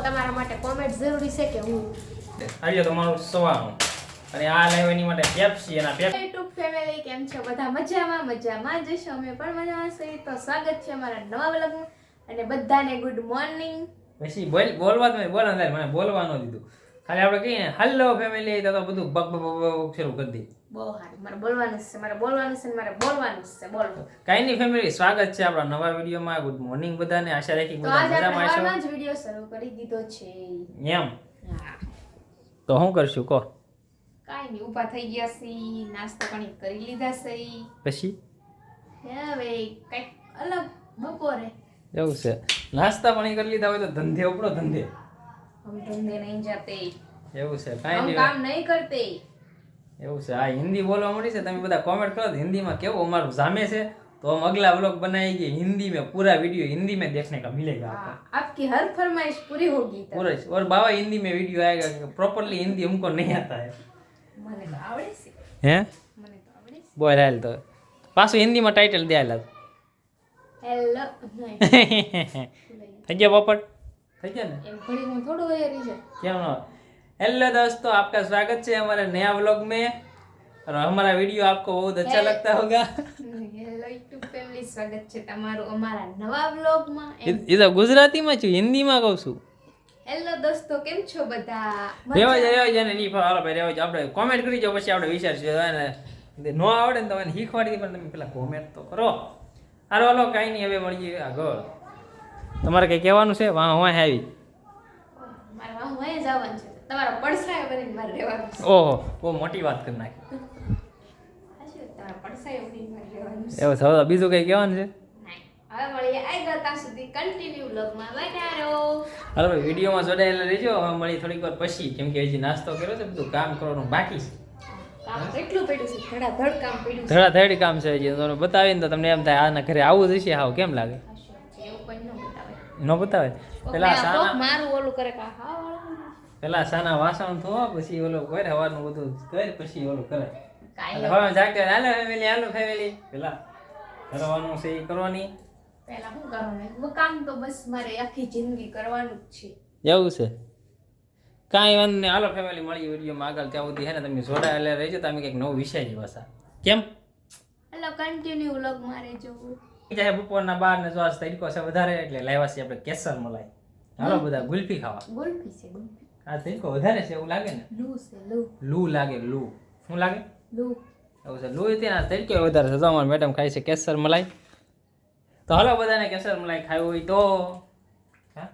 તમારા માટે કોમેન્ટ જરૂરી છે કે હું આવ્યો તમારું સવાનું અને આ લાઈવ એની માટે પેપ્સી એના પેપ યુટ્યુબ ફેમિલી કેમ છો બધા મજામાં મજામાં જશો અમે પણ મજામાં છીએ તો સ્વાગત છે અમારા નવા વ્લોગમાં અને બધાને ગુડ મોર્નિંગ પછી બોલ બોલવા તો બોલો અંદર મને બોલવા ન દીધું ખાલી આપણે કહીએ ને હલો ફેમિલી તો તો બધું બક બક બક શરૂ કરી દઈએ બહુ સારું મારે બોલવાનું જ છે મારે બોલવાનું છે ને મારે બોલવાનું જ છે બોલો. કાંઈ નહીં ફેમિલી સ્વાગત છે આપણા નવા વિડીયોમાં ગુડ મોર્નિંગ બધાને આશા રાખી બધા મજામાં સવારમાં હશો વીડિયો શરૂ કરી દીધો છે. એમ? તો શું કરશું કહો. કાંઈ નહીં ઊભા થઈ ગયા છીએ નાસ્તો પાણી કરી લીધા છે. પછી? હવે કંઈક અલગ બપોરે. એવું છે. નાસ્તા પાણી કરી લીધા હોય તો ધંધે ઉપડો ધંધે. હમ ધંધે નહીં જાતે. એવું છે કાઈ નહીં. કામ નહીં કરતે. એવું છે આ હિન્દી બોલવા મળી છે તમે બધા કોમેન્ટ કરો તો હિન્દીમાં કેવું અમારું જામે છે તો हम अगला व्लॉग बनाएंगे हिंदी में पूरा वीडियो हिंदी में देखने का मिलेगा आपको हाँ, आपकी हर फरमाइश पूरी होगी तब पूरा और बाबा हिंदी में वीडियो आएगा प्रॉपरली हिंदी हमको नहीं आता है મને તો આવડે છે હે મને તો આવડે છે બોલ હાલ તો પાછું હિન્દીમાં ટાઇટલ દે હાલ હેલો નહીં થઈ ગયા પોપટ થઈ ગયા ને એમ ઘડીમાં થોડું વહેરી છે क्यों ना हेलो दोस्तों आपका स्वागत है हमारे नया व्लॉग में और हमारा वीडियो आपको बहुत अच्छा लगता होगा હેલો યુટ્યુબ ફેમિલી સ્વાગત છે તમારું અમારા નવા વ્લોગમાં એ તો ગુજરાતીમાં છું હિન્દીમાં કહું છું હેલો દોસ્તો કેમ છો બધા રેવા જાય રેવા જાય ને નહીં હાલો ભાઈ રેવા જાય આપણે કોમેન્ટ કરી જાઓ પછી આપણે વિચારશું અને ન આવડે ને તો એને શીખવાડી દે પણ તમે પેલા કોમેન્ટ તો કરો હાલો હાલો કાંઈ નહીં હવે મળીએ આગળ તમારે કંઈ કહેવાનું છે વાહ વાહ આવી મારે વાહ વહી જવાનું છે તમારા પડસાય બનીને મારે રહેવાનું છે. ઓહો બહુ મોટી વાત કરી નાખી. સાચું, તમારા પડસાય બનીને મારે રહેવાનું છે. એવું થયું બીજું કંઈ કહેવાનું છે? હવે મળીએ આગળ ત્યાં સુધી કન્ટિન્યુ વ્લોગમાં બન્યા રહો હાલો ભાઈ વિડીયોમાં જોડાયેલા રહેજો. હવે મળી થોડીક વાર પછી કેમ કે હજી નાસ્તો કર્યો છે બધું કામ કરવાનું બાકી છે. ધડાધડ કામ છે. હજી. તમને બતાવીને તો તમને એમ થાય આના ઘરે આવું જ હશે હાવ કેમ લાગે? ન બતાવે પેલા મારું ઓલું કરે કે હા વાળું પેલા સાના વાસણ ધોવા પછી ઓલો કરે હવાનું બધું કરે પછી ઓલું કરે. હવે જાગે હાલો ફેમિલી હાલો ફેમિલી પેલા કરવાનું છે એ કરવાની. પેલા શું કરવાનું? કામ તો બસ મારે આખી જિંદગી કરવાનું જ છે. એવું છે? કાંઈ વાંધો નહીં. હાલો ફેમિલી મળી વિડીયોમાં આગળ. ત્યાં સુધી હે ને તમે જોડાયેલા રહેજો. તમે કંઈક નવું વિષય જ ભાષા કેમ? એટલે કન્ટિન્યુ વ્લોગ મારે જોવું. જાય બપોરના બાર ને જોવા તરીકો છે વધારે એટલે લાવ્યા છે આપણે કેસર મલાઈ. હાલો બધા ગુલ્ફી ખાવા. ગુલ્ફી છે ગુલ્ફી. આ તરીકો વધારે છે એવું લાગે ને? લૂ છે લૂ. લૂ લાગે લૂ. શું લાગે? લૂ. એવું છે લૂ ત્યાં તરીકે વધારે છે. તો અમારી મેડમ ખાય છે કેસર મલાઈ. તો હલો બધાને કેસર મલાઈ ખાવી હોય તો. હા?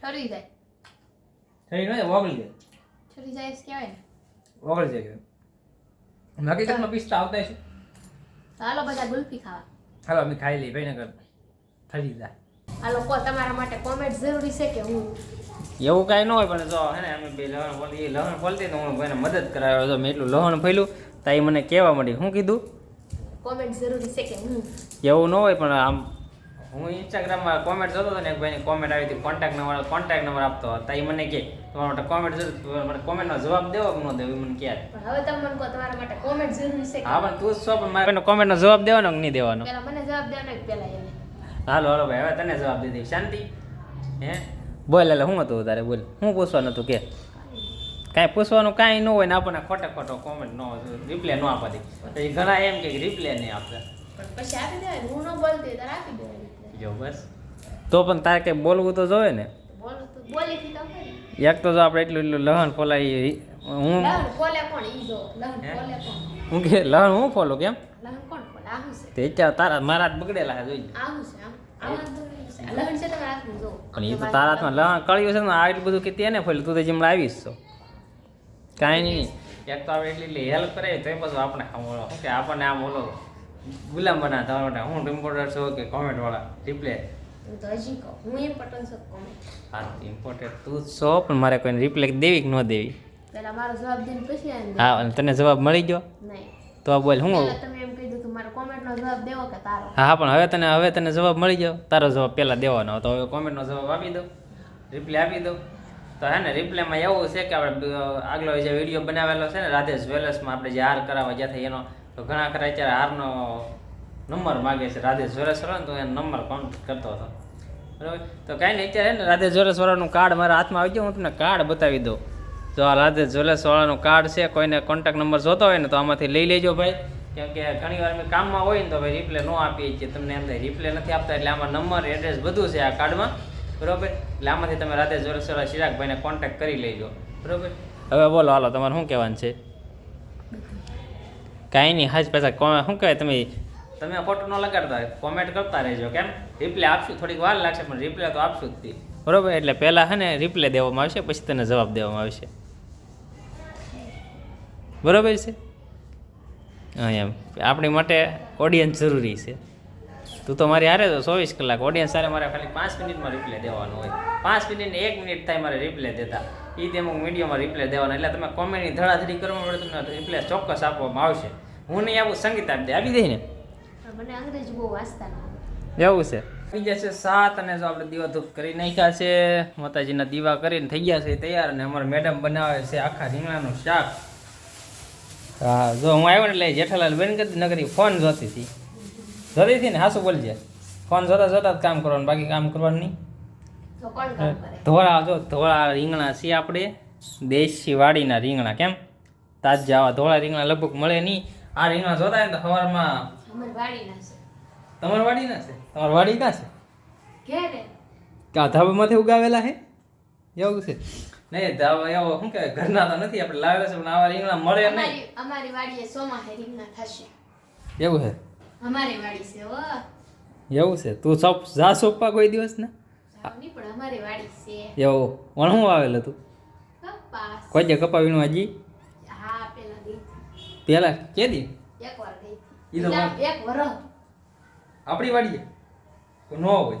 ઠરી જાય. થઈ નહીં ઓગળી જાય. ઠરી જાય કહેવાય ને. ઓગળી જાય હકીકતમાં પિસ્તા આવતા છે હાલો બધા ગુલ્ફી ખાવા. હાલો અમે ખાઈ લઈએ ભાઈ નગર ઠરી જાય. હાલો કો તમારા માટે કોમેન્ટ જરૂરી છે કે હું એવું કાંઈ ન હોય પણ જો હે ને અમે બે લહણ બોલી લહણ ફોલતી તો હું ભાઈને મદદ કરાવ્યો તો મેં એટલું લહણ ફેલું તો એ મને કહેવા મળી શું કીધું? કોમેન્ટ જરૂરી છે કે એવું ન હોય પણ આમ હું ઇન્સ્ટાગ્રામમાં કોમેન્ટ જોતો હતો ને એક ભાઈની કોમેન્ટ આવી હતી કોન્ટેક્ટ નંબર કોન્ટેક્ટ નંબર આપતો હતો. એ મને કે તમારા માટે કોમેન્ટ જરૂર મને કોમેન્ટનો જવાબ દેવો કે ન દેવો? એ મને ક્યારે હવે તમે મને કહો તમારા માટે કોમેન્ટ જરૂરી છે હા પણ તું છો પણ મારે કોમેન્ટનો જવાબ દેવાનો કે નહીં દેવાનો? પેલા મને જવાબ દેવાનો કે એને. હાલો હાલો ભાઈ હવે તને જવાબ દઈ શાંતિ? હે? બોલ એટલે શું હતું તારે? બોલ. શું પૂછવાનું હતું? કે. કાંઈ પૂછવાનું કાંઈ ન હોય ને આપણને ખોટે ખોટો કોમેન્ટ ન રિપ્લે ન આપવા દે. ઘણા એમ કે રિપ્લે નહીં આપે. પછી આપી દેવાય. હું ન બોલતી હોય આપી દેવાય જો બસ. તો પણ તારે કંઈ બોલવું તો જોઈએ ને? એક તો જો આપણે એટલું એટલું લહન ફોલાઈ હું હે? કે લહન હું ફોલું કેમ? તે તારા મારા બગડેલા જોઈ છે તમે જો પણ એ તો તારા હાથમાં લહણ કળ્યું છે ને આ એટલું બધું કે તેને ફોલ્યું તું તો જેમ લાવીશ તો કાંઈ નહીં. એક તો આપણે એટલી એટલી હેલ્પ કરે તો પછી આપણે ઓલો કે આપણને આમ ઓલો ગુલામ બના થવા માટે હું ઇમ્પોર્ટર છું કે કોમેન્ટ વાળા રિપ્લે હું ઇમ્પોર્ટેન્ટ તું જ છો પણ મારે કોઈને રિપ્લે દેવી કે ન દેવી? પેલા મારો જવાબ દઈને પછી હા અને તને જવાબ મળી ગયો? નહીં. તો આ બોલ હું પેલા તમે એમ કીધું કે મારો કોમેન્ટનો જવાબ દેવો કે તારો? હા પણ હવે તને હવે તને જવાબ મળી ગયો. તારો જવાબ પહેલાં દેવાનો તો હવે કોમેન્ટનો જવાબ આપી દો રિપ્લે આપી દો તો હે ને રિપ્લેમાં એવું છે કે આપણે આગલો જે વીડિયો બનાવેલો છે ને રાધેશ જ્વેલર્સમાં આપણે જે હાર કરાવવા ગયા થઈ એનો તો ઘણા ખરા અત્યારે હારનો નંબર માગે છે. રાધેશ જ્વેલર્સ હોય ને તો એનો નંબર કાઉન્ટ કરતો હતો? બરાબર? તો કાંઈ નહીં અત્યારે ને રાધે જ્વેલર્સવાળાનું કાર્ડ મારા હાથમાં આવી ગયું. હું તમને કાર્ડ બતાવી દઉં. જો આ રાધે જ્વેલર્સવાળાનું કાર્ડ છે, કોઈને કોન્ટેક્ટ નંબર જોતો હોય ને તો આમાંથી લઈ લેજો ભાઈ. કેમ કે ઘણી વાર અમે કામમાં હોય ને તો ભાઈ રિપ્લે ન આપીએ છીએ. તમને એમ રિપ્લે નથી આપતા એટલે આમાં નંબર એડ્રેસ બધું છે આ કાર્ડમાં. બરોબર? એટલે આમાંથી તમે રાધે જ્વેલર્સવાળા ચિરાગભાઈને કોન્ટેક્ટ કરી લેજો. બરોબર? હવે બોલો, હાલો, તમારે શું કહેવાનું છે? કાંઈ નહીં, હાજ પાછા શું કહેવાય તમે? તમે ફોટો ન લગાડતા કોમેન્ટ કરતા રહેજો, કેમ? રિપ્લે આપશું, થોડીક વાર લાગશે, પણ રિપ્લે તો આપશું જ બરોબર? એટલે પહેલાં છે ને રિપ્લે દેવામાં આવશે, પછી તને જવાબ દેવામાં આવશે. બરોબર છે? હા એમ. આપણી માટે ઓડિયન્સ જરૂરી છે. તું તો મારી હારે તો ચોવીસ કલાક ઓડિયન્સ સારે મારે ખાલી પાંચ મિનિટમાં રિપ્લે દેવાનું હોય. પાંચ મિનિટ એક મિનિટ થાય મારે રિપ્લે દેતા. એ તે અમુક વિડીયોમાં રિપ્લે દેવાનો. એટલે તમે કોમેન્ટની ધડાધડી કરવા માટે તમને રિપ્લે ચોક્કસ આપવામાં આવશે. હું નહીં આવું સંગીત આપી દે. આપી દઈ ને? મને અંગ્રેજી બહુ વાંચતા એવું છે? થઈ ગયા છે સાત અને જો આપણે દીવા ધૂપ કરી નાખ્યા છે. માતાજીના દીવા કરીને થઈ ગયા છે તૈયાર. અને અમારા મેડમ બનાવે છે આખા રીંગણાનું શાક. હા જો હું આવ્યો ને એટલે જેઠાલાલ બેન કરતી નગરી ફોન જોતી હતી. જોતી હતી ને હાસુ બોલજે. ફોન જોતા જોતા જ કામ કરવાનું બાકી કામ કરવાનું નહીં. ધોળા જો ધોળા રીંગણા છીએ આપણે દેશી વાડીના રીંગણા કેમ? તાજા આવા ધોળા રીંગણા લગભગ મળે નહીં. આ રીંગણા જોતા ને તો સવારમાં તમારી વાડી ના છે? તમારી વાડી ક્યાં છે? ઘેરે. કે ધાબામાંથી ઉગાવેલા હે એવું છે? નહીં ધાવા એવો શું કે ઘરના તો નથી આપણે લાવેલા છે પણ આવા રીંગણા મળે નહીં. અમારી વાડીએ સોમાહે રીંગણા થશે. એવું છે? અમારી વાડી છે હો. એવું છે? તું સોપ જા સોપા કોઈ દિવસ ને નહીં પણ અમારી વાડી છે. એવું વણ હું વાવેલું તું? કપાસ. કોઈ જે કપા વીણવા જી હા પેલા દી પેલા કે દી? એક વાર ગઈ ઈ તો એક વર આપણી વાડીએ? ન હોય.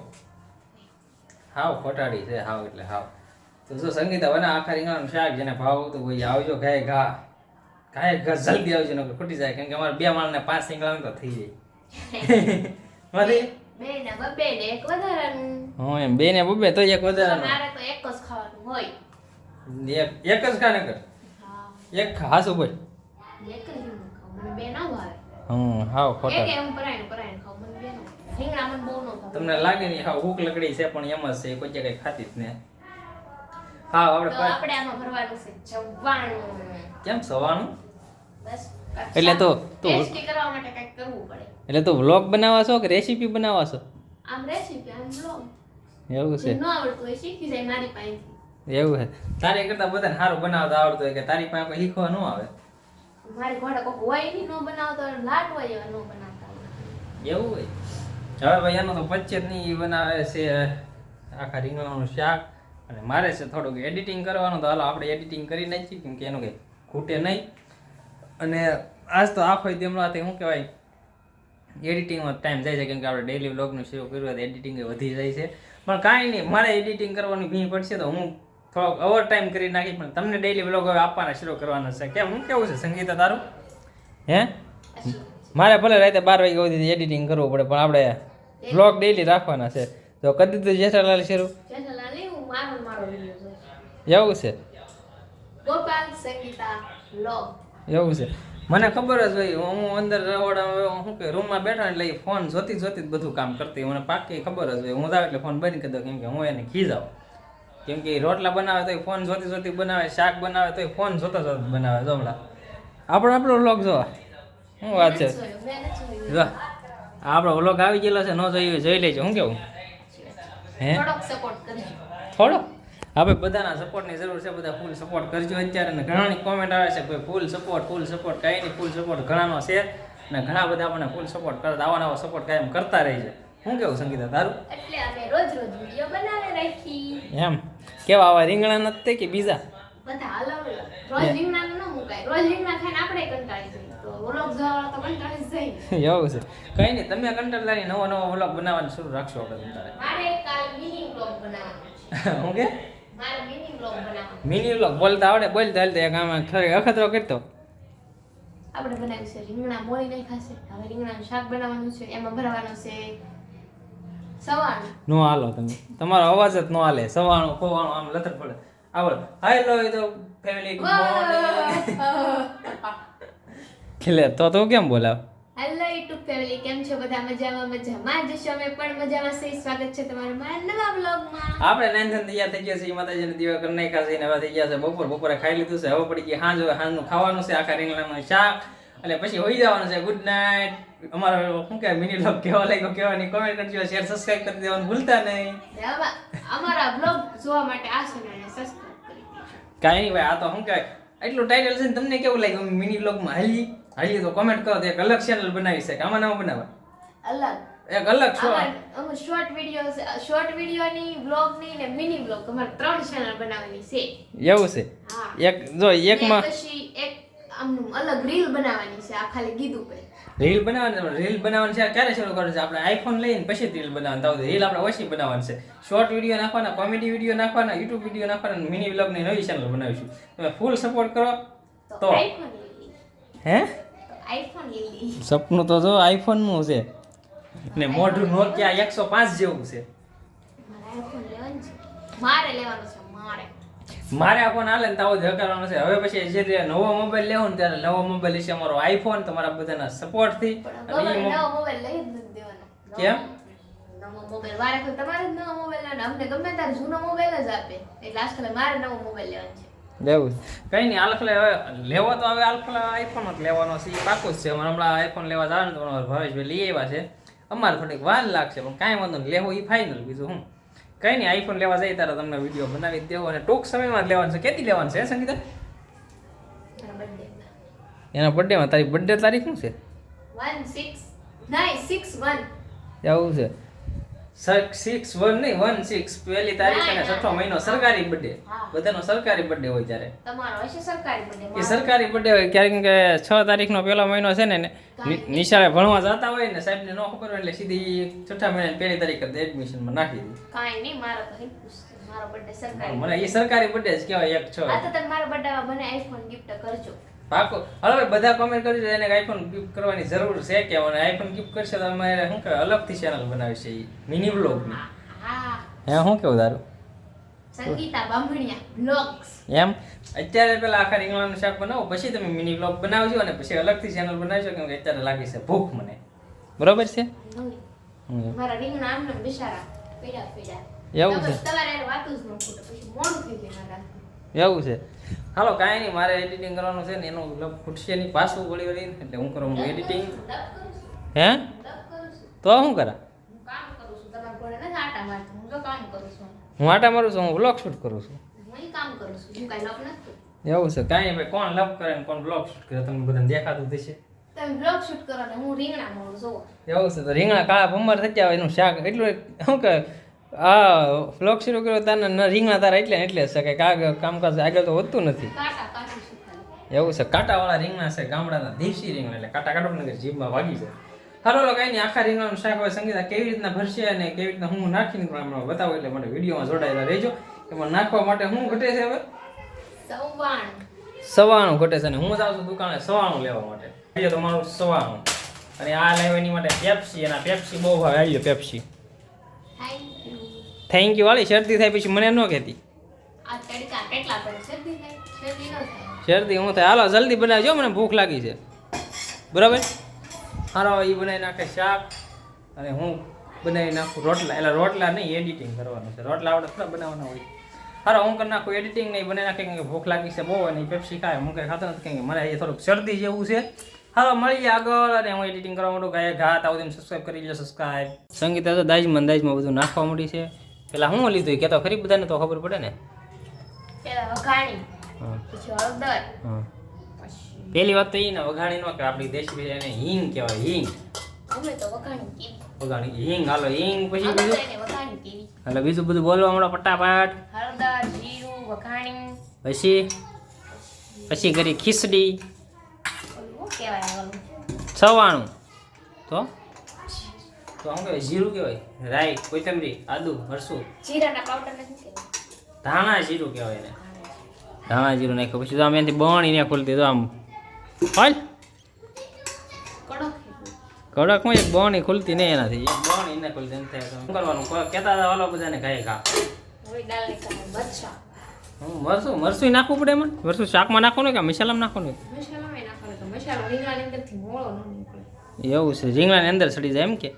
હાવ ફટાડી છે હાવ એટલે હાવ. તો જો સંગીતા બના આખા રીંગણાનું શાક જેને ભાવ હોય એ આવજો ગાય ઘા. ગાય ઘા જલ્દી આવજો નકર ખૂટી જાય. કેમ કે અમારે બે માળને પાંચ રીંગણાનું તો થઈ જાય. ને ને એક હું એમ બે ને બબે તો એક વધારાનો. તો એક જ ખાવાનું હોય. એક એક જ ખા નકર હા. એક ખા હાસુ બોલ? એક જ રીંગણું બે ના ભાવે. હમ હાવ એક ખોટા એમ પરાયણ પરાયણ ખાવું. મને બે ના રીંગણા મને બહુ નો તમને લાગે નહીં હાવ ભૂખ લકડી છે પણ એમ જ છે કોઈ જગ્યાએ ખાતી જ ને. હા આપણે આપણે આમાં ભરવાનું છે જવાનું કેમ સવાનું બસ એટલે તો- તો- ટેસ્ટી કરવા માટે કંઈક કરવું પડે. એટલે તો વ્લોગ બનાવવા છો કે રેસીપી બનાવવા છો? આમ રેસીપી આમ વ્લોગ. એવું છે. ન આવડતું હોય શીખી જાય મારી પાસેથી. એવું છે. તારી કરતા બધાને સારું બનાવતા આવડતું હોય કે તારી પાસે કોઈ શીખવા ન આવે? મારી ઘોડે કોઈ હોય નહીં ન બનાવતો લાટ હોય એવા ન બનાવતા એવું હોય. હવે ભાઈ એનો તો પચ્ચે નહીં બનાવે છે આખા રીંગણાનું શાક. અને મારે છે થોડુંક એડિટિંગ કરવાનું તો હાલો આપણે એડિટિંગ કરી નાખીએ કેમ કે એનું કંઈ ખૂટે નહીં. અને આજ તો આખો તેમનો શું કહેવાય એડિટિંગમાં ટાઈમ જાય છે કેમ કે આપણે ડેલી વ્લોગનું શરૂ કર્યું હોય તો એડિટિંગ વધી જાય છે. પણ કાંઈ નહીં મારે એડિટિંગ કરવાની ભીણ પડશે તો હું થોડોક ઓવર ટાઈમ કરી નાખી પણ તમને ડેલી વ્લોગ હવે આપવાના શરૂ કરવાના છે. કેમ હું કેવું છે સંગીતા તારું? હે? મારે ભલે રાતે બાર વાગ્યા સુધી એડિટિંગ કરવું પડે પણ આપણે બ્લોગ ડેલી રાખવાના છે. તો કદી તો જેઠાલાલ શરૂ? મારો મારો video જોઈશ. એવું છે? ગોપાલ સંગીતા vlog. એવું છે? મને ખબર જ હોય હું અંદર રવાડા શું કે રૂમમાં બેઠા એટલે એ ફોન જોતી જોતી જ બધું કામ કરતી. મને પાકી ખબર જ હોય. હું જાવ એટલે ફોન બંધ કરી દઉં કેમ કે હું એને ખીજાવ. કેમ કે રોટલા બનાવે તો ફોન જોતી જોતી બનાવે શાક બનાવે તો ફોન જોતા જોતા બનાવે જમણા. આપણો આપણો વ્લોગ જોવા. શું વાત છે. જો. આપણો વ્લોગ આવી ગયેલો છે ન જોયું જોઈ લેજો. શું કેવું? હે? સપોર્ટ કરજો. થોડો. આપણે બધાના સપોર્ટની જરૂર છે બધા ફૂલ સપોર્ટ કરજો અત્યારે ને ઘણાની કોમેન્ટ આવે છે કે ભાઈ ફૂલ સપોર્ટ ફૂલ સપોર્ટ કાંઈ નહીં ફૂલ સપોર્ટ ઘણાનો છે ને ઘણા બધા આપણને ફૂલ સપોર્ટ કરતા આવા નવા સપોર્ટ કાયમ કરતા રહે છે. શું કેવું સંગીતા તારું? એટલે અમે રોજ રોજ વીડિયો બનાવી રાખી. એમ. કેવા આવા રીંગણા નથી કે બીજા? બધા અલગ રોજ રીંગણા ન મુકાય. રોજ રીંગણા ખાઈને આપણે કંટાળી જઈએ. તો વ્લોગ જોવા તો કંટાળી જાય. એવું છે. કંઈ નહીં તમે કંટાળાની નવો નવો વ્લોગ બનાવવાનું શરૂ રાખશો આપણે તમારે. મારે કાલ મિની વ્લોગ બનાવવાનો. કે મિની વ્લોગ બોલતા આવડે? બોલતા હાલતા એક આમાં ખરે અખતરો કરતો. આપણે બનાવ્યું છે રીંગણા મોળી નહીં ખાશે હવે રીંગણાનું શાક બનાવવાનું છે. એમાં ભરવાનું છે સવાણું. નો હાલો તમે. તમારો અવાજ જ નો હાલે. સવાણું ખોવાણું આમ લથર પડે. આવડે. હાલો તો ફેમિલી ગુડ મોર્નિંગ એટલે તો તું કેમ બોલાવ? હેલો યુટ્યુબ ફેમિલી કેમ છો? બધા મજામાં? મજામાં જશો અમે પણ મજામાં છે સ્વાગત છે તમારું મારા નવા બ્લોગમાં આપણે નાનથન તૈયાર થઈ ગયા છે માતાજીને દીવા કરી નાખ્યા છે નવા હવે થઈ ગયા છે. બપોર બપોરે ખાઈ લીધું છે. હવે પડી ગઈ સાંજ હવે સાંજનું ખાવાનું છે. આખા રીંગણાનું શાક. અને પછી હોઈ જવાનું છે. ગુડ નાઇટ અમારો શું કે મિની બ્લોગ કેવા લાગ્યો કેવાની કોમેન્ટ કરજો. શેર સબસ્ક્રાઇબ કરી દેવાનું. ભૂલતા નહીં. અમારા બ્લોગ જોવા માટે આ ચેનલને સબસ્ક્રાઇબ કરી કાંઈ નહીં ભાઈ આ તો શું કહેવાય? એટલું ટાઇટલ છે ને તમને કેવું લાગ્યું? મિની બ્લોગમાં હાલી. હાલી તો કોમેન્ટ કરો એક અલગ ચેનલ બનાવી છે કે આમાં નામ બનાવવા અલગ. એક અલગ શો અમે શોર્ટ વીડિયો શોર્ટ વ્લોગની ને મિની બ્લોગ અમારે ત્રણ ચેનલ બનાવવાની છે. એવું છે? એક જો ને એકમાં પછી એક આમનું અલગ રીલ બનાવવાની છે આ ખાલી કીધું કે. રીલ બનાવવાની રીલ બનાવવાની છે ક્યારે શરૂ કરવાનું છે? આપણે આઈફોન લઈને પછી રીલ બનાવવાનું. તો રીલ આપણે ઓછી બનાવવાની છે. શોર્ટ વીડિયો નાખવાના કોમેડી વીડિયો નાખવાના યુટ્યુબ વીડિયો નાખવાના મિની વ્લોગની નવી ચેનલ બનાવીશું. તમે ફૂલ સપોર્ટ કરો તો હે? સપનું તો જો આઈફોનનું છે ને મોઢું નોકિયા એકસો પાંચ જેવું છે. મારે આઈફોન લેવાનું છે. મારે લેવાનું છે મારે. મારે આ ફોન હાલે ને તાવો જ હકારવાનો છે. હવે પછી જે નવો મોબાઈલ લેવો ને ત્યારે નવો મોબાઈલ લેશે અમારો આઈફોન તમારા બધાના સપોર્ટથી થી અને નવો મોબાઈલ લઈ જ દેવાનો. કેમ? નવો મોબાઈલ વારે કોઈ તમારે જ નવો મોબાઈલ લેવાનો. અમને ગમે ત્યારે જૂનો મોબાઈલ જ આપે. એટલે આજકાલ મારે નવો મોબાઈલ લેવાનો છે. લેવું કઈ નહીં આલખલે હવે લેવો તો હવે આલખલે આઈફોન જ લેવાનો છે એ પાકું જ છે. અમારે હમણાં આઈફોન લેવા જવાનું તો ભાવેશભાઈ લઈ આવ્યા છે. અમારે થોડીક વાર લાગશે પણ કાંઈ વાંધો નહીં લેવો એ ફાઇનલ બીજું હું કઈ નહીં આઈફોન લેવા જઈએ ત્યારે તમને વીડિયો બનાવી દેવો અને ટૂંક સમયમાં જ લેવાનું છે. કેતી લેવાનું છે સંગીતા? એના બર્થડેમાં તારી બર્થડે તારીખ શું છે? One six nine six one એવું છે. સિક્સ વન નહીં વન સિક્સ પહેલી તારીખ અને છઠ્ઠો મહિનો સરકારી બર્થડે બધાનો સરકારી બર્થડે હોય ત્યારે. તમારો હશે સરકારી birthday. એ સરકારી બર્થડે હોય ક્યારેક કે છ તારીખનો પહેલો મહિનો છે ને નિશાળે ભણવા જતા હોય ને સાહેબને ન ખબર હોય એટલે સીધી છઠ્ઠા મહિના પહેલી તારીખ એડમિશનમાં નાખી દીધી. કાંઈ નહીં મારો તો મારો બર્થડે સરકારી. મને એ સરકારી બર્થડે જ કહેવાય એક છ. આ તો તમે મારા birthday મને આઈફોન ગિફ્ટ કરજો. પાકો. હવે બધા કોમેન્ટ કરી એને આઈફોન ગિફ્ટ કરવાની જરૂર છે કે અને આઈફોન ગિફ્ટ કરશે તો અમારે શું કહેવાય અલગથી ચેનલ બનાવી છે મિની બ્લોગની હા હે. શું કેવું તારું? સંગીતા બામણિયા બ્લોગ્સ એમ? અત્યારે પેલા આખા રીંગણાનું શાક બનાવો પછી તમે મિની બ્લોગ બનાવજો અને પછી અલગથી ચેનલ બનાવજો કેમ કે અત્યારે લાગી છે ભૂખ મને. બરોબર છે? મારા રીંગણા આમને બિચારા પીડા પીડા. એવું છે? તમારે વાતું જ ન ખૂટે પછી મોડું થઈ જાય મારા એવું છે? હાલો કાંઈ નહીં મારે એડિટિંગ કરવાનું છે ને એનું લપ ખૂટશે નહીં પાછું વળી વળીને એટલે હું કરું એડિટિંગ હે? તો શું કરા? હું આટા મારું છું હું બ્લોગ શૂટ કરું છું. એવું છે કાંઈ ભાઈ કોણ લપ કરે ને કોણ બ્લોગ શૂટ કરે તમને બધાને દેખાતું થશે તમે બ્લોગ શૂટ કરો ને હું રીંગણા મોડું જોવો એવું છે તો રીંગણા કાળા ભમર થઈ ગયા હોય એનું શાક એટલું શું કે આ ફ્લોક શરૂ કર્યો તાને રીંગણા તારા એટલે એટલે છે કે કામકાજ આગળ તો વધતું નથી. એવું છે કાંટાવાળા રીંગણા છે ગામડાના દેશી રીંગણા એટલે કાંટા કાઢો કે જીભમાં વાગી જાય. હાલો લોકો નહીં આખા રીંગણાનું શાક હોય સંગીતા કેવી રીતના ભરશે અને કેવી રીતના હું નાખીને હમણાં બતાવું એટલે મને વિડીયોમાં જોડાયેલા રહેજો. એમાં નાખવા માટે શું ઘટે છે હવે? સવાણ. ઘટે છે અને હું જાઉં છું દુકાને સવાણું લેવા માટે. તો મારું સવાણું. અને આ લેવાની માટે પેપ્સી અને પેપ્સી બહુ ભાવે. આવી પેપ્સી. થેન્ક યુ વાળી શરદી થાય પછી મને ન કહેતી. શરદી હું થાય. હાલો જલ્દી બનાવજો. મને ભૂખ લાગી છે. બરાબર? હારો એ બનાવી નાખે શાક. અને હું બનાવી નાખું રોટલા. એટલે રોટલા નહીં એડિટિંગ કરવાનું છે. રોટલા આવડે થોડા બનાવવાના હોય. હારો હું કરી નાખું એડિટિંગ નહીં બનાવી નાખે કે ભૂખ લાગી છે બહુ અને પેપ્સી ખાય. હું કંઈ ખાતો નથી કે મને એ થોડુંક શરદી જેવું છે. હાલો મળીએ આગળ અને હું એડિટિંગ કરવા માંડું. ગાય ઘા તાવ સબસ્ક્રાઈબ કરી લો સબસ્ક્રાઈબ સંગીતા તો દાજમાં દાજમાં બધું નાખવા માંડી છે. પેલા હું લીધું કે તો ખરી બધાને તો ખબર પડે ને? પેલા વઘાણી હા. પછી હળદર પેલી વાત તો એ ને વઘાણી નો કે આપણી દેશી એને હિંગ કહેવાય હિંગ. અમે તો વઘાણી વઘાણી હિંગ હાલો હિંગ પછી બીજું? હાલો બીજું બધું બોલવા મળો ફટાફટ. હળદર જીરું વઘાણી. પછી? પછી કરી ખીચડી. ઓલું? સવાણું. તો? તો શું કહેવાય? જીરું કહેવાય? રાઈ કોથમરી આદુ મરસું જીરાના પાવડર નથી ધાણા જીરું કહેવાય એને. ધાણા જીરું નાખ્યું. પછી તો આમ એનાથી બણી ને ખોલતી તો આમ. હાલ. કડક કડકમાં એક બણી ખુલતી નહીં એનાથી. એક બણી ને ખુલતી થાય. શું કરવાનું? કહેતા હતા વાલો બધાને ખાઈ ખા ને મરસું? મરસું નાખવું પડે એમાં? મરસું શાકમાં નાખવાનું કે મસાલામાં મોળો ન એવું છે. રીંગણાની અંદર સડી જાય એમ કે?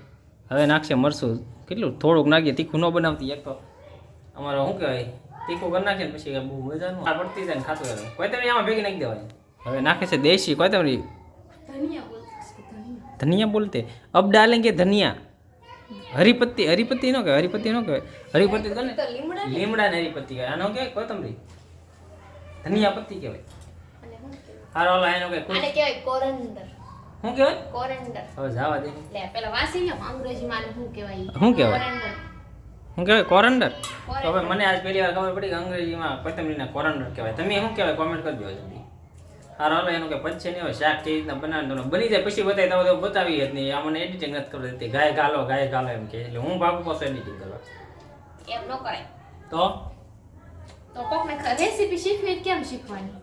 હવે નાખશે મરસું કેટલું? થોડુંક નાખીએ તીખું ન બનાવતી એક તો. અમારે શું કહેવાય? તીખું કરી નાખીએ પછી બહુ મજાનું પડતી જાય ને ખાતું કોઈ કોથમરી આમાં ભેગી નાખી દેવાય હવે નાખે છે દેશી. કોથમરી ધનિયા બોલતે અબ ડાલેંગે ધનિયા? હરિપત્તિ હરિપત્તિ નો કહેવાય હરિપત્તિ નો કહેવાય. હરિપત્તિ તો લીમડા ને? હરિપત્તિ કહેવાય. આનો કહેવાય કોથમરી. ધનિયા પત્તી કહેવાય? હારો હાલો એનો કહે કહેવાય કોરંડર શું કહેવાય? કોરેન્ડર. હવે જવા દે. લે પેલા વાસી લો અંગ્રેજીમાં શું કહેવાય? શું કહેવાય? શું કહેવાય? કોરંડર. તો હવે મને આજ પહેલી વાર ખબર પડી કે અંગ્રેજીમાં કોથમરીના કોરંડર કહેવાય. તમે શું કહેવાય? કોમેન્ટ કરજો જલ્દી હારો હાલો એનું કે પછી નહીં. હોય શાક કેવી રીતના બનાવે તમને બની જાય. પછી બતાવી તો બતાવી જ નહીં. આ મને એડિટિંગ નથી કરવી દેતી ગાય ગાલો ગાય ગાલો એમ કે એટલે હું ભાગું પાસે એડિટિંગ કરવા. એમ ન કરાય. તો? તો કોકને રેસીપી શીખવી કેમ શીખવાની?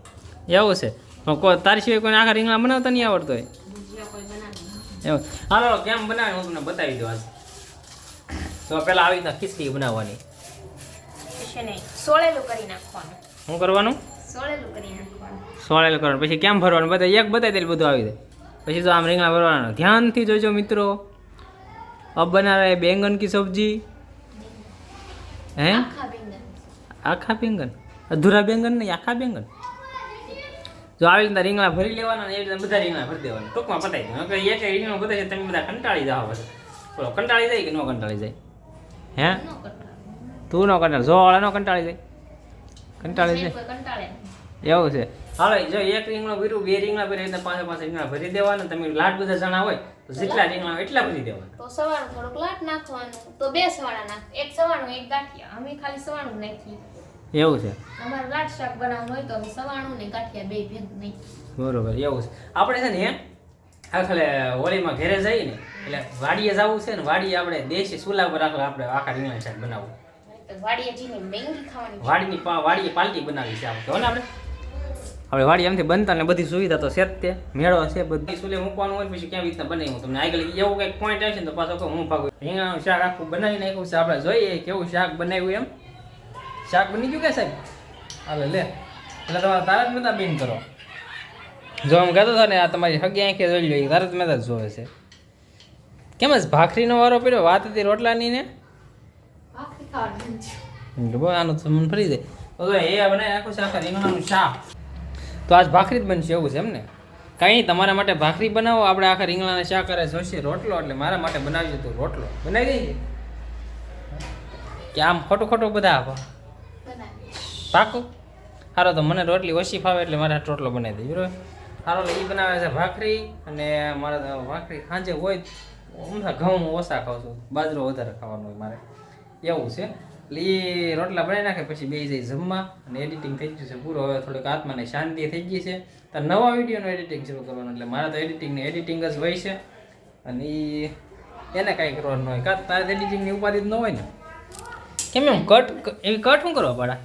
એવું છે. કોઈ તારી સિવાય કોઈને આખા રીંગણા બનાવતા નહીં આવડતો હોય? કોઈ એવું હાલો કેમ બનાવે? હું તમને બતાવી દઉં આજ. તો પહેલાં આવી રીતના ખીચડી બનાવવાની. સોળેલું કરી નાખવાનું. શું કરવાનું? સોળેલું કરી નાખવાનું. સોળેલ કરવાનું. પછી કેમ ભરવાનું? બધા એક બતાવી દે બધું આવી જાય. પછી તો આમ રીંગણા ભરવાના. ધ્યાનથી જોજો મિત્રો. અબ બના રહે બેંગન કી સબ્જી. હે? આખા બેંગન. આખા બેંગન? અધૂરા બેંગન નહીં આખા બેંગન? જો આવી રીતના રીંગણા ભરી લેવાના ને એવી રીતના બધા રીંગણા ભરી દેવાના. ટૂંકમાં પતાવી નકર એક રીંગણા બધા છે તમે બધા કંટાળી જાઓ પછી બોલો કંટાળી જાય કે ન કંટાળી જાય? હે? તું ન કંટાળ. જો વાળા ન કંટાળી જાય. કંટાળી જાય. એવું છે. હાલો જો એક રીંગણું ભર્યું બે રીંગણા ભરી એટલે પાંચે પાંચ રીંગણા ભરી દેવાના. તમે લાટ બધા જણા હોય તો જેટલા રીંગણા એટલા ભરી દેવાના. તો સવારનું થોડુંક લાટ નાખવાનું તો બે સવાણા નાખ. એક સવાણું એક ગાંઠિયા. અમે ખાલી સવાણું નાખીએ. એવું છે. અમારે લાટ શાક બનાવવાનું હોય તો અમે સવાણું ને ગાંઠિયા બે ભેગું નહીં. બરોબર એવું છે. આપણે છે ને હે આખલે હોળીમાં ઘરે જઈએ ને એટલે વાડીએ જવું છે ને વાડીએ આપણે દેશી ચૂલા પર આખલા આપણે આખા રીંગણા શાક બનાવવું. વાડીએ જઈને મેંગી ખાવાની વાડીની વાડીએ પાલટી બનાવી છે આપણે ને આપણે? આપણે વાડી એમથી બનતા ને બધી સુવિધા તો છે જ તે મેળો છે બધી. સુલે મૂકવાનું હોય પછી કેવી રીતના બનાવી તમને આગળ એવું કંઈક પોઈન્ટ આવશે ને તો પાછો હું ભાગું. રીંગણાનું શાક આખું બનાવી નાખ્યું છે આપણે જોઈએ કેવું શાક બનાવ્યું એમ. શાક બની ગયું કે સાહેબ? હાલે લે. એટલે તમારે તારા જ બિન બીન કરો. જો આમ કહેતો હતો ને આ તમારી હગી આંખે જોઈ લો એ તારા જ જોવે છે. કેમ જ ભાખરીનો વારો પડ્યો? વાત હતી રોટલાની ને? આનું તો મન ફરી જાય તો એ બનાવી આખું શાક રીંગણાનું શાક. તો આજ ભાખરી જ બનશે એવું છે એમ ને? કાંઈ તમારા માટે ભાખરી બનાવો આપણે આખા રીંગણાના શાક કરે જોશે રોટલો એટલે મારા માટે બનાવી તું રોટલો. બનાવી દઈએ કે આમ ખોટો ખોટો બધા આપો. પાકું? સારો તો મને રોટલી ઓછી ફાવે એટલે મારે રોટલો બનાવી દઈએ, બરોબર? સારો એ બનાવે છે ભાખરી અને મારે ભાખરી સાંજે હોય હમણાં ઘઉં ઓછા ખાઉં છું, બાજરો વધારે ખાવાનો હોય મારે. એવું છે. એટલે એ રોટલા બનાવી નાખે, પછી બે જાય જમવા અને એડિટિંગ થઈ ગયું છે પૂરો. હવે થોડીક આત્માને શાંતિ થઈ ગઈ છે. તો નવા વિડીયોનું એડિટિંગ શરૂ કરવાનું, એટલે મારે તો એડિટિંગને એડિટિંગ જ હોય છે. અને એ એને કાંઈ કરવાનું હોય. કાં તારે એડિટિંગની ઉપાધિ જ ન હોય ને? કેમ એમ? કટ એવી કટ શું કરવા પડે?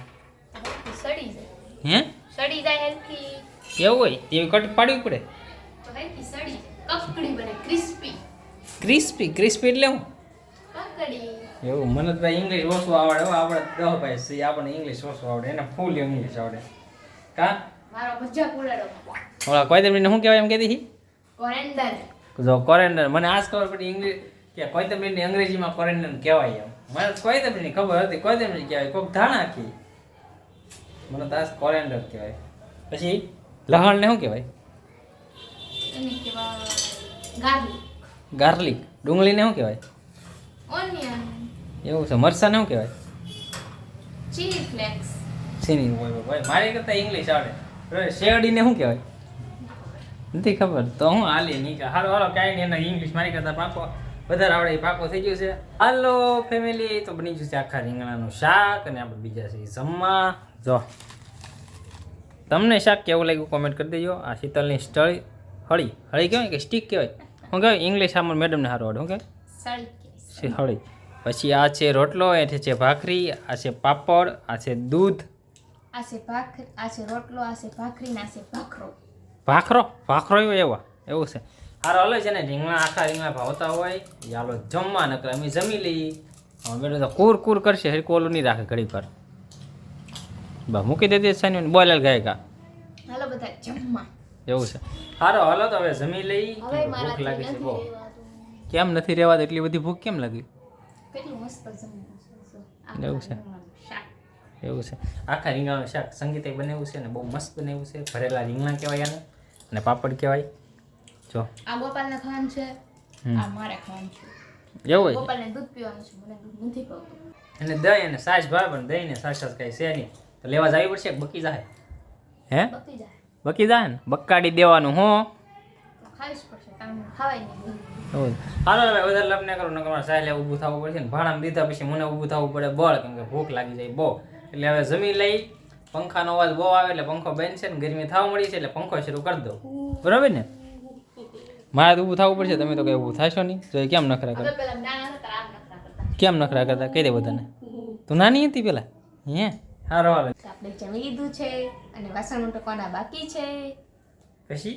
સડી જાય. હે? સડી જાય હેલ્થી. એવું હોય? એવી કટ પાડવી પડે? તો હલકી સડી જાય. કકડી બને ક્રિસ્પી. ક્રિસ્પી ક્રિસ્પી એટલે હું? કકડી. એવું મને તો ભાઈ ઇંગ્લિશ ઓછું આવડે. હો આપણે દહ ભાઈ સી આપણને ઇંગ્લિશ ઓછું આવડે. એને ફૂલ ઇંગ્લિશ આવડે. કા? મારો મજાક ઉડાડો. ઓલા કોઈ દેમને શું કહેવાય એમ કહેતી હતી? કોરેન્ડર જો કોરેન્ડર મને આજ ખબર પડી ઇંગ્લિશ કે કોઈ તમને અંગ્રેજીમાં કોરેન્ડર કહેવાય એમ. મને કોઈ તમને ખબર હતી કોઈ તમને કહેવાય કોઈક ધાણા કી. મને દાસ કોરેન્ડર કહેવાય. પછી લહણને શું કહેવાય? ગાર્લિક. ડુંગળી ડુંગળીને શું કહેવાય? એવું છે મરસાને શું કહેવાય? ચીલી ફ્લેક્સ સીની હોય ભાઈ મારી કરતા ઇંગ્લિશ આવડે. શેરડી શેરડીને શું કહેવાય? નથી ખબર તો હું હાલી નહીં હારો હારો કાંઈ નહીં એના ઇંગ્લિશ મારી કરતા પાકો. વધારે આવડે એ પાકો થઈ ગયું છે. હાલો ફેમિલી તો બની ગયું છે આખા રીંગણાનું શાક અને આપણે બીજા છે જમવા. જો તમને શાક કેવું લાગ્યું કોમેન્ટ કરી દેજો. આ શીતલની સ્ટળી હળી હળી કહેવાય કે સ્ટીક કહેવાય? શું કહેવાય ઇંગ્લિશ આમાં મેડમને સારું આવડે કેસ છે હળી. પછી આ છે રોટલો એ છે ભાખરી આ છે પાપડ આ છે દૂધ. આ છે ભાખરી આ છે રોટલો આ છે ભાખરી ને આ છે ભાખરો. ભાખરો? ભાખરો એવા એવું છે. હારો હલે છે ને રીંગણા આખા રીંગણા ભાવતા હોય હાલો જમવા નકર અમે જમી લઈએ. બેટો તો કૂર કૂર કરશે હરી કોલું નહીં રાખે ઘડી પર બા મૂકી દેતી સાની બોલેલ ગાય કા હાલો બધા જમવા. એવું છે. સારો હાલો તો હવે જમી લઈ ભૂખ લાગે છે બહુ. કેમ નથી રહેવા એટલી બધી ભૂખ કેમ લાગી. એવું છે. એવું છે. આખા રીંગણાનું શાક સંગીતે બનાવ્યું છે ને બહુ મસ્ત બનાવ્યું છે. ભરેલા રીંગણા કહેવાય આને અને પાપડ કહેવાય. જો. આ ગોપાલને ખાવાનું છે? આ મારે ખાવાનું છે. એવું હોય? ગોપાલને દૂધ પીવાનું છે મને દૂધ નથી ભાવતું. અને દહીં અને સાસ ભાવે પણ દહીં ને સાસ સાસ કઈ છે નહીં. તો લેવા જવી પડશે કે બકી જાય? હે? બકી જાય. બકી જાય ને? બકાડી દેવાનું હું. તો ખાવી જ પડશે તમને ખાવાય નહીં હાલો હવે વધારે લપ ના કરો ને તમારે સાહેલે ઊભું થવું પડશે ને. ભાણામાં દીધા પછી મને ઊભું થવું પડે બળ કેમ કે ભૂખ લાગી જાય બહુ. એટલે હવે જમી લઈ પંખાનો અવાજ બહુ આવે એટલે પંખો બંધ છે ને ગરમી થવા મળી છે એટલે પંખો શરૂ કરી દો બરાબર ને? મારે તો ઊભું થવું પડશે તમે તો કઈ ઊભું થશો નહીં. તો એ કેમ નખરા કરે? કેમ નખરા કરતા? કહી દે બધાને. તું નાની હતી પેલા? હે? હારો હાલો. આપણે જમી લીધું છે અને વાસણ ઉટકવાના બાકી છે? પછી?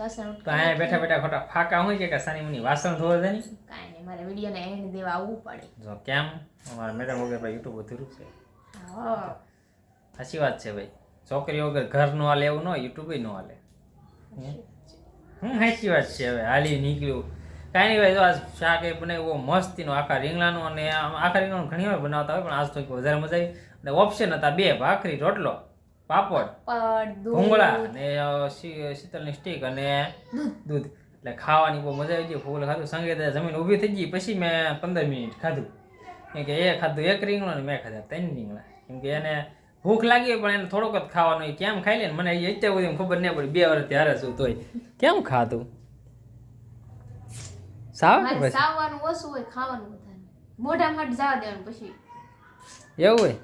વાસણ બેઠા બેઠા ખોટા ફાકા હોય છે કે સાની મુની વાસણ ધોવા દે ની કાંઈ નહીં મારે વિડીયોને એન્ડ દેવા આવવું પડે. જો કેમ? અમારા મેડમ વગર ભાઈ યુટ્યુબ અધૂરું છે. હા. સાચી વાત છે ભાઈ. છોકરી વગર ઘર નો હાલે એવું ન હોય યુટ્યુબ નો હાલે. હમ સાચી વાત છે હવે હાલી નીકળ્યું. કાંઈ નહીં ભાઈ તો આ શાક એ બનાવ્યું મસ્તીનું આખા રીંગણાનું અને આખા રીંગણાનું ઘણી વાર બનાવતા હોય પણ આજ તો વધારે મજા આવી. અને ઓપ્શન હતા બે ભાખરી રોટલો પાપડ પડ ભૂંગળા અને શીતલની સ્ટીક અને દૂધ. દૂધ. એટલે ખાવાની બહુ મજા આવી ગઈ ફૂલ ખાધું સંગીત જમીન ઊભી થઈ ગઈ પછી મેં પંદર મિનિટ ખાધું. કેમ કે એ ખાધું એક રીંગણું અને મેં ખાધા ત્રણ રીંગણા. કેમ કે એને ભૂખ લાગી પણ એને થોડોક જ ખાવાનું કેમ ખાઈ લે ને? મને અત્યારે સુધી ખબર નહીં પડી. બે વર્ષ ત્યારે શું તોય. કેમ ખાધું? સાવ પછી? સાવવાનું ઓછું હોય ખાવાનું વધારે. મોઢામાં જ જવા દેવાનું પછી. એવું હોય?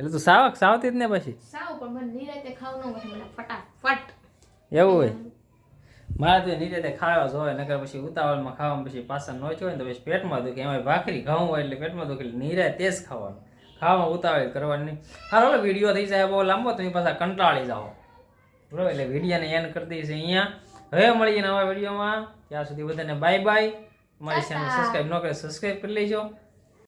એટલે તું સાવક સાવતી જ ને પછી? સાવ પણ મને નિરાતે ખાવું ન મને ફટાફટ. એવું હોય? મારે તો નીચે ખાવા જ હોય. નકર પછી ઉતાવળમાં ખાવામાં પછી પાછા નો હોય ને તો પછી પેટમાં દુખે. એમાં ભાખરી ઘઉં હોય એટલે પેટમાં દુખે એટલે નીરે તે જ ખાવાનું. ખાવામાં ઉતાવળ કરવાની. હારો હવે વીડિયો થઈ જાય બહુ લાંબો તમે પાછા કંટાળી જાઓ. બરાબર એટલે વિડીયોને એન્ડ કરી દઈશ અહીંયા. હવે મળીએ નવા વિડીયોમાં ત્યાં સુધી બધાને બાય બાય મારી ચેનલ સબસ્ક્રાઈબ ન કરે સબસ્ક્રાઈબ કરી લેજો.